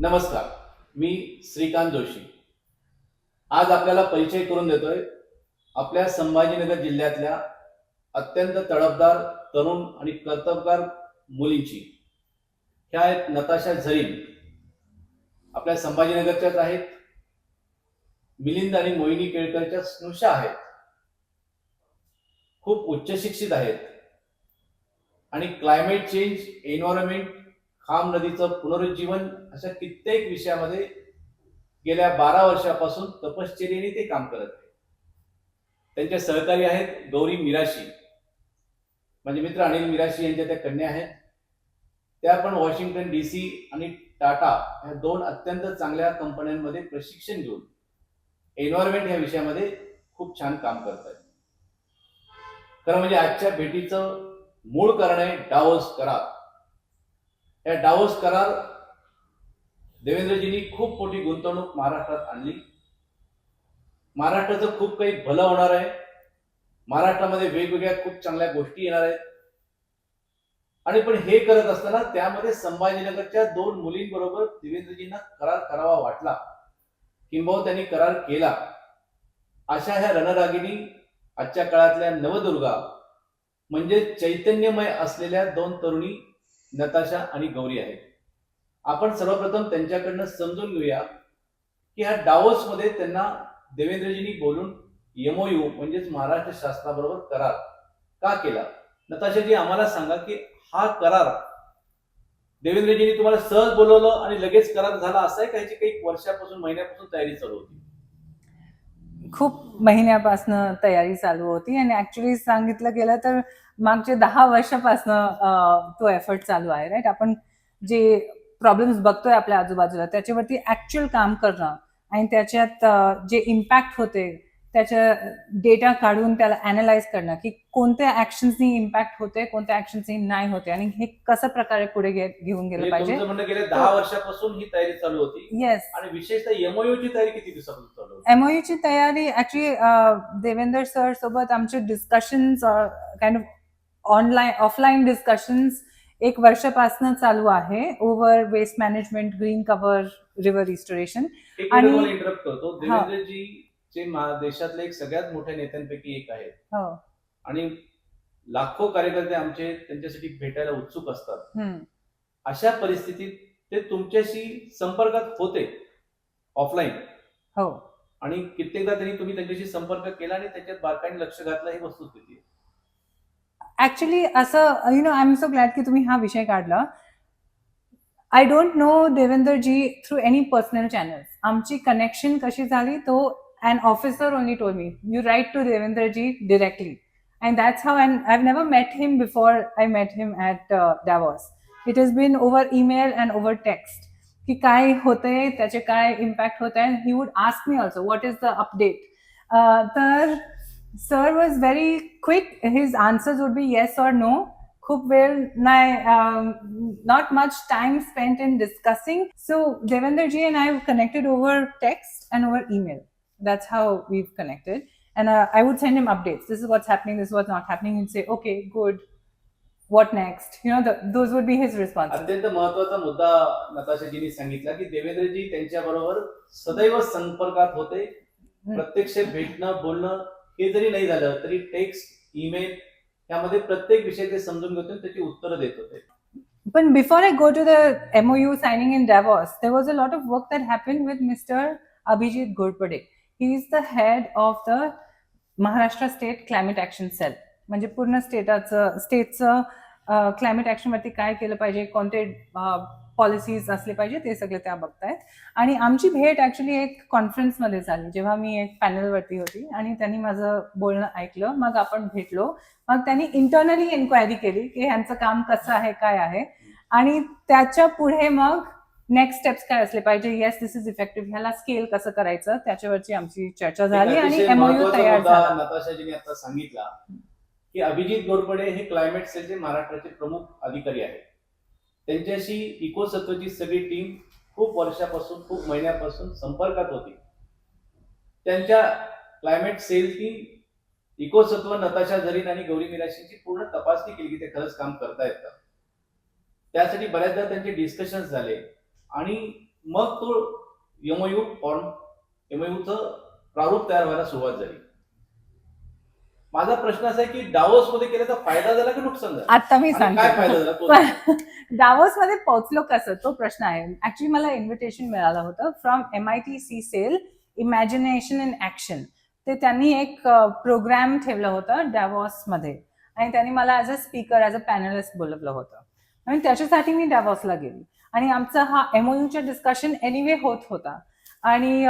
नमस्कार मी श्रीकांत जोशी. आज आपल्याला परिचय करून देतोय आपल्या संभाजीनगर जिल्ह्यातल्या अत्यंत तडफदार तरुण आणि कर्तबगार मुलींची. ह्या आहेत नताशा झरीन. आपल्या संभाजीनगरच्याच आहेत. मिलिंद आणि मोहिनी केळकरच्या स्नुषा आहेत. खूप उच्च शिक्षित आहेत. आणि क्लायमेट चेंज एन्व्हायरमेंट खाम नदीचं पुनरुज्जीवन अशा कित्येक विषयामध्ये गेल्या बारा वर्षापासून तपश्चर्येने ते काम करत आहे. त्यांच्या सहकारी आहेत गौरी मिराशी. माझे मित्र अनिल मिराशी यांच्या त्या कन्या आहेत. त्या पण वॉशिंग्टन डी सी आणि टाटा या दोन अत्यंत चांगल्या कंपन्यांमध्ये प्रशिक्षण घेऊन एन्व्हायरमेंट ह्या विषयामध्ये खूप छान काम करत आहेत. खरं म्हणजे आजच्या भेटीचं मूळ कारण आहे डावोस करा या डावस करार देवेंद्रजींनी खूप मोठी गुंतवणूक महाराष्ट्रात आणली. महाराष्ट्राचं खूप काही भलं होणार आहे. महाराष्ट्रामध्ये वेगवेगळ्या खूप चांगल्या गोष्टी येणार आहेत. आणि पण हे करत असताना त्यामध्ये संभाजीनगरच्या दोन मुलींबरोबर देवेंद्रजींना करार करावा वाटला. किंबहुना त्यांनी करार केला. अशा ह्या रणरागिणी आजच्या काळातल्या नवदुर्गा म्हणजे चैतन्यमय असलेल्या दोन तरुणी नताशा आणि गौरी आहेत आपण सर्वप्रथम त्यांच्याकडनं समजून घेऊया की ह्या डावोस मध्ये त्यांना देवेंद्रजींनी बोलून एमओयू म्हणजेच महाराष्ट्र शासनाबरोबर करार का केला? नताशाजी आम्हाला सांगा की हा करार देवेंद्रजींनी तुम्हाला सहज बोलवलं आणि लगेच करार झाला असं आहे का? ह्याची काही वर्षापासून महिन्यापासून तयारी चालू होती. खूप महिन्यापासनं तयारी चालू होती आणि ऍक्च्युली सांगितलं गेलं तर मागचे दहा वर्षापासनं तो एफर्ट चालू आहे राईट आपण जे प्रॉब्लेम्स बघतोय आपल्या आजूबाजूला त्याच्यावरती ऍक्च्युअल काम करणं आणि त्याच्यात जे इम्पॅक्ट होते त्याच्या डेटा काढून त्याला अनालाइज करणं की कोणत्या ऍक्शन्सनी इम्पॅक्ट होते कोणत्या ऍक्शन्सनी नाही होते आणि हे कसं प्रकारे पुढे घेऊन गेलं म्हणजे पाहिजे? गेल्या दहा वर्षापासून ही तयारी चालू होती. येस आणि विशेषतः एमओयू ची तयारी किती दिवसापासून चालू होती? एमओयू ची तयारी ऍक्च्युली देवेंद्र सर सोबत आमचे discussions kind of online offline discussions एक वर्षापासून चालू आहे. Over waste management green cover river restoration आणि- मा- देशातले एक सगळ्यात मोठ्या नेत्यांपैकी एक आहेत. हो. आणि लाखो कार्यकर्ते आमचे त्यांच्यासाठी भेटायला उत्सुक असतात. हम्म. अशा परिस्थितीत ते तुमच्याशी संपर्कात होते ऑफलाईन हो. आणि कित्येकदा त्यांनी तुम्ही त्यांच्याशी संपर्क केला आणि त्याच्यात बारकाईने लक्ष घातलं ही वस्तुस्थिती आहे ऍक्च्युली असं you know I am so glad की तुम्ही हा विषय काढला. I don't know Devendraji through any personal channels आमची कनेक्शन कशी झाली तो an officer only told me you write to Devendraji directly and that's how and I never met him before I met him at Davos it is been over email and over text की काय होतंय त्याचे काय impact होत आहे ही would ask me also what is the update तर sir was very quick his answers would be yes or no खूप वेळ नाही not much time spent in discussing so Devendraji and I connected over text and over email that's how we've connected and uh, i would send him updates this is what's happening this is what's not happening he'd say okay good what next you know the, those would be his responses अत्यंत महत्वाचा मुद्दा नताशाजींनी सांगितला की देवेंद्रजी त्यांच्या बरोबर सदैव संपर्कात होते प्रत्यक्ष भेटणं बोलणं हे जरी नाही झालं तरी टेक्स्ट ईमेल यामध्ये प्रत्येक विषय ते समजून घेतो आणि त्याची उत्तरं देत होते But before I go to the MOU signing in Davos, there was a lot of work that happened with Mr. Abhijit Ghorpade. is the head of the Maharashtra state climate Climate cell म्हणजे पूर्ण स्टेटाचं स्टेटचं climate ॲक्शनवरती काय केलं पाहिजे कोणते policies असले पाहिजे ते सगळे त्या बघतायत. आणि आमची भेट ॲक्च्युली एक कॉन्फरन्समध्ये झाली जेव्हा मी एक पॅनलवरती होती आणि त्यांनी माझं बोलणं ऐकलं. मग आपण भेटलो. मग त्यांनी इंटरनली इन्क्वायरी केली की ह्यांचं काम कसं आहे काय आहे. आणि त्याच्या पुढे मग नेक्स्ट स्टेप्स काय असले पाहिजे? येस दिस इज इफेक्टिव्ह ह्याला स्केल कसं करायचं? त्याच्यावरची आमची चर्चा झाली आणि एमओयू तयार झाला. नताशाजींनी आता सांगितला की अभिजित गोरपडे हे क्लायमेट सेलचे महाराष्ट्राचे प्रमुख अधिकारी आहेत. त्यांच्याशी इकोसत्वची सगळी टीम खूप वर्षापासून खूप महिन्यापासून संपर्कात होती. त्यांच्या क्लायमेट सेलची इकोसत्व नताशा झरीन आणि गौरी मिराशीची पूर्ण तपासणी केली की ते खरंच काम करतायत. का त्यासाठी बऱ्याचदा त्यांचे डिस्कशन्स झाले. आणि मग तो एमओयू फॉर्म एमओयूचं प्रारूप तयार व्हायला सुरुवात झाली. माझा प्रश्न असा आहे की डावोस मध्ये केल्याचा फायदा झाला की नुकसान झालं? आता मी आणि काय फायदा झाला डावोस मध्ये पोहोचलो कसं? तो प्रश्न आहे. ऍक्च्युली मला इन्व्हिटेशन मिळालं होतं from M I T C cell imagination in action ते त्यांनी एक प्रोग्राम ठेवलं होतं डॅवॉसमध्ये. आणि त्यांनी मला as a speaker as a panellist बोलवलं होतं. आणि त्याच्यासाठी मी डॅवॉसला गेली. आणि आमचा हा एमओयूच्या डिस्कशन एनिवे होत होता. आणि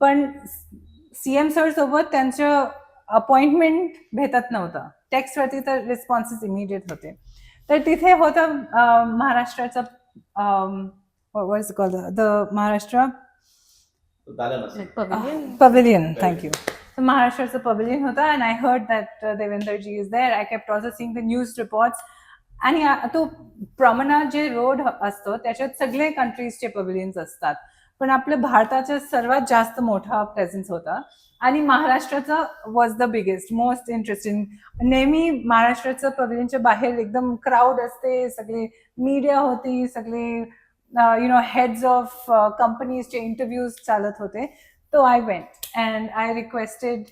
पण सी एम सर सोबत त्यांचं अपॉइंटमेंट भेटत नव्हतं. टेक्स्टवरती तर रिस्पॉन्सेस इमिडिएट होते. तर तिथे होतं महाराष्ट्राचं द महाराष्ट्र पवेलियन थँक्यू तर महाराष्ट्राचं पवेलियन होतं and I heard that Devendra ji is there I kept also seeing the news reports आणि तो प्रमना जे रोड असतो त्याच्यात सगळे कंट्रीजचे पवेलियन्स असतात. पण आपल्या भारताचा सर्वात जास्त मोठा प्रेझेन्स होता. आणि महाराष्ट्राचं was the biggest most interesting नेहमी महाराष्ट्राचं पवेलियनच्या बाहेर एकदम क्राऊड असते सगळे मीडिया होती सगळे यु नो हेड्स ऑफ कंपनीजचे इंटरव्ह्यूज चालत होते. तो I went and I requested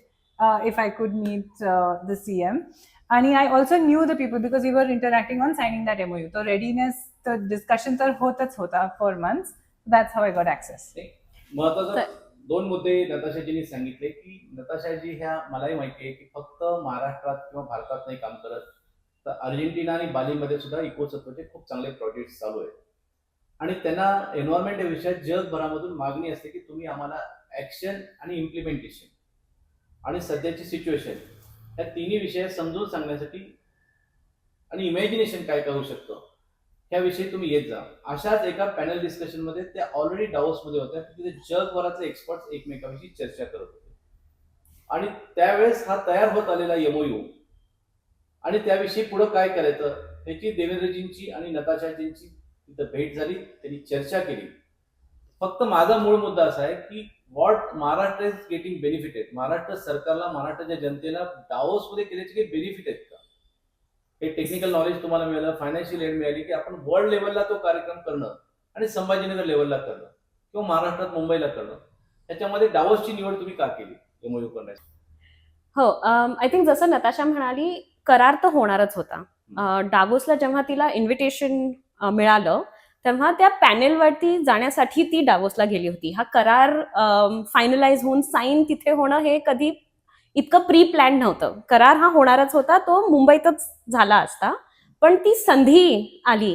if I could meet the C M आणि I also knew the people because you were interacting on signing that MOU तो readiness तर discussion तर होतच होता for months that's how I got access महत्वाचं दोन मुद्दे नताशाजींनी सांगितले की नताशाजी ह्या मलाही माहिती आहे की फक्त महाराष्ट्रात किंवा भारतात नाही काम करत. तर अर्जेंटिना आणि बालीमध्ये सुद्धा इकोसत्वाचे खूप चांगले प्रोजेक्ट चालू आहेत. आणि त्यांना एन्व्हायरमेंट या विषयात जगभरामधून मागणी असते की तुम्ही आम्हाला ऍक्शन आणि इम्प्लिमेंटेशन आणि सध्याची सिच्युएशन या तिन्ही विषयात समजून सांगण्यासाठी आणि इमॅजिनेशन काय करू शकतो ह्याविषयी तुम्ही येत जा. अशाच एका पॅनल डिस्कशनमध्ये त्या ऑलरेडी डाऊसमध्ये होत्या तिथे जगभराचे एक्सपर्ट्स एकमेकांविषयी चर्चा करत होते. आणि त्यावेळेस हा तयार होत आलेला एमओयू आणि त्याविषयी पुढं काय करायचं त्याची देवेंद्रजींची आणि नताशाजींची तिथं भेट झाली त्यांनी चर्चा केली. फक्त माझा मूळ मुद्दा असा आहे की what Maharashtra is getting benefited Maharashtra सरकारला महाराष्ट्राच्या जनतेला डावोसमध्ये केल्याचे काही बेनिफिट आहेत का? हे टेक्निकल नॉलेज तुम्हाला मिळालं फायनान्शियल एड मिळाली की आपण वर्ल्ड लेवलला तो कार्यक्रम करणं आणि संभाजीनगर लेवलला करणं किंवा महाराष्ट्रात मुंबईला करणं. त्याच्यामध्ये डावोसची निवड तुम्ही का केली? एमओयू करण्याची हो आय थिंक जसं नताशा म्हणाली करार तर होणारच होता. डावोसला जेव्हा तिला इन्व्हिटेशन मिळालं तेव्हा त्या पॅनेलवरती जाण्यासाठी ती डावोसला गेली होती. हा करार फायनलाइज होऊन साईन तिथे होणं हे कधी इतकं प्री प्लॅन नव्हतं. करार हा होणारच होता तो मुंबईतच झाला असता. पण ती संधी आली.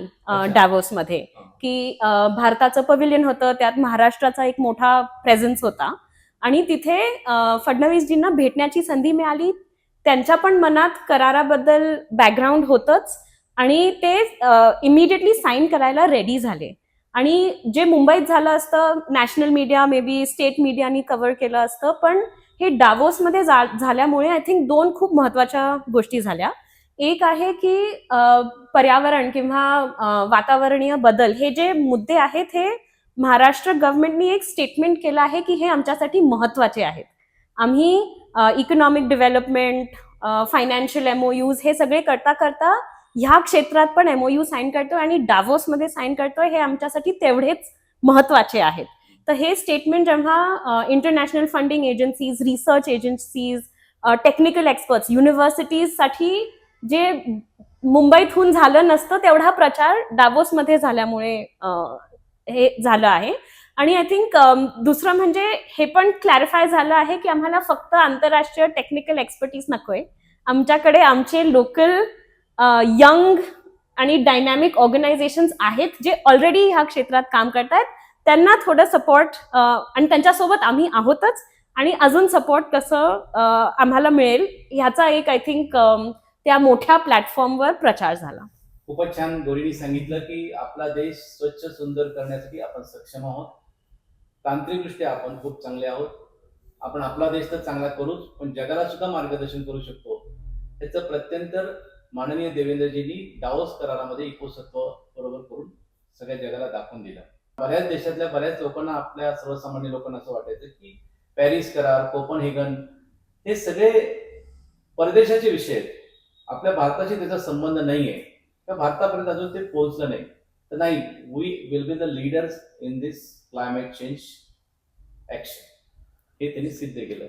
डावोसमध्ये. की भारताचं पविलियन होतं त्यात महाराष्ट्राचा एक मोठा प्रेझेन्स होता. आणि तिथे फडणवीसजींना भेटण्याची संधी मिळाली. त्यांच्या पण मनात कराराबद्दल बॅकग्राऊंड होतंच. आणि ते इमिडिएटली साईन करायला रेडी झाले. आणि जे मुंबईत झालं असतं national media may be state मीडियानी cover केलं असतं पण हे डावोसमध्ये जा- झाल्यामुळे आय थिंक दोन खूप महत्त्वाच्या गोष्टी झाल्या. एक आहे की पर्यावरण किंवा वातावरणीय बदल हे जे मुद्दे आहेत हे महाराष्ट्र गव्हर्नमेंटनी एक स्टेटमेंट केलं आहे की हे आमच्यासाठी महत्त्वाचे आहेत. आम्ही इकॉनॉमिक डेव्हलपमेंट फायनान्शियल एमओयूज हे सगळे करता करता ह्या क्षेत्रात पण एमओयू साईन करतोय आणि डावोसमध्ये साईन करतोय हे आमच्यासाठी तेवढेच महत्त्वाचे आहेत. तर हे स्टेटमेंट जेव्हा international funding agencies research agencies technical experts युनिव्हर्सिटीजसाठी जे मुंबईतहून झालं नसतं तेवढा प्रचार डावोसमध्ये झाल्यामुळे हे झालं आहे. आणि आय थिंक दुसरं म्हणजे हे पण क्लॅरिफाय झालं आहे की आम्हाला फक्त आंतरराष्ट्रीय टेक्निकल एक्सपर्टीज नकोय. आमच्याकडे आमचे लोकल यंग आणि डायनॅमिक ऑर्गनायझेशन्स आहेत जे ऑलरेडी ह्या क्षेत्रात काम करतायत. त्यांना थोडं सपोर्ट आणि त्यांच्यासोबत आम्ही आहोतच. आणि अजून सपोर्ट कसं आम्हाला मिळेल ह्याचा एक आय थिंक त्या मोठ्या प्लॅटफॉर्मवर प्रचार झाला. खूपच छान गोरीनी सांगितलं की आपला देश स्वच्छ सुंदर करण्यासाठी आपण सक्षम आहोत. तांत्रिकदृष्ट्या आपण खूप चांगले आहोत. आपण आपला देश तर चांगला करूच पण जगाला सुद्धा मार्गदर्शन करू शकतो. त्याचं प्रत्यंतर माननीय देवेंद्रजींनी डावोस करारामध्ये इकोसत्व बरोबर करून सगळ्या जगाला दाखवून दिलं. बऱ्याच देशातल्या बऱ्याच लोकांना आपल्या सर्वसामान्य लोकांना असं वाटायचं की पॅरिस करार कोपनहेगन हे सगळे परदेशाचे विषय आहेत. आपल्या भारताशी त्याचा संबंध नाही आहे तर भारतापर्यंत अजून ते पोहोचलं नाही. तर नाही we will be the leaders in this climate change action हे त्यांनी सिद्ध केलं.